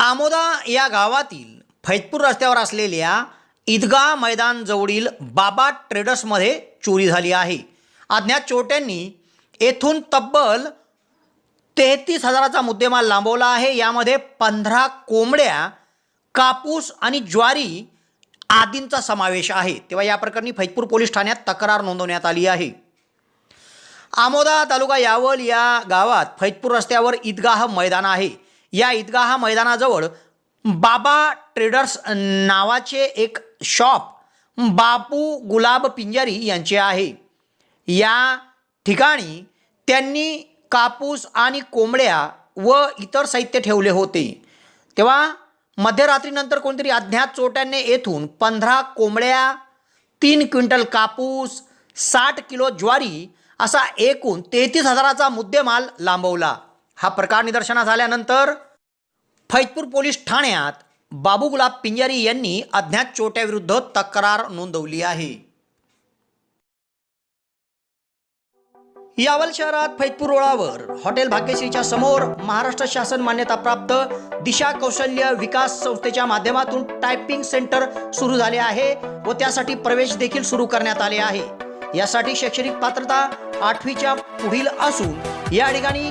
आमोदा या गावातील फैजपूर रस्त्यावर असलेल्या ईदगाह मैदान जवळील बाबा ट्रेडर्समध्ये चोरी झाली आहे. अज्ञात चोरट्यांनी येथून तब्बल तेहतीस हजाराचा मुद्देमाल लांबवला आहे. यामध्ये पंधरा कोंबड्या कापूस आणि ज्वारी आदींचा समावेश आहे. तेव्हा या प्रकरणी फैजपूर पोलीस ठाण्यात तक्रार नोंदवण्यात आली आहे. आमोदा तालुका यावल या गावात फैजपूर रस्त्यावर ईदगाह मैदान आहे. या ईदगाह मैदानाजवळ बाबा ट्रेडर्स नावाचे एक शॉप बापू गुलाब पिंजारी यांचे आहे. या ठिकाणी त्यांनी कापूस आणि कोंबड्या व इतर साहित्य ठेवले होते. तेव्हा मध्यरात्रीनंतर कोणतरी अज्ञात चोट्यांनी येथून पंधरा कोंबड्या तीन क्विंटल कापूस साठ किलो ज्वारी असा एकूण तेहतीस हजाराचा मुद्देमाल लांबवला. हा प्रकार निदर्शनास आल्यानंतर फैजपूर पोलीस ठाण्यात बाबू गुलाब पिंजारी यांनी अज्ञात चोट्याविरुद्ध तक्रार नोंदवली आहे. यावल शहरात फैजपूर रोडावर हॉटेल भाग्यश्रीच्या समोर महाराष्ट्र शासन मान्यताप्राप्त दिशा कौशल्य विकास संस्थेच्या माध्यमातून टायपिंग सेंटर सुरू झाले आहे व त्यासाठी प्रवेश देखील सुरू करण्यात आले आहे. यासाठी शैक्षणिक पात्रता आठवीच्या पुढील असून या ठिकाणी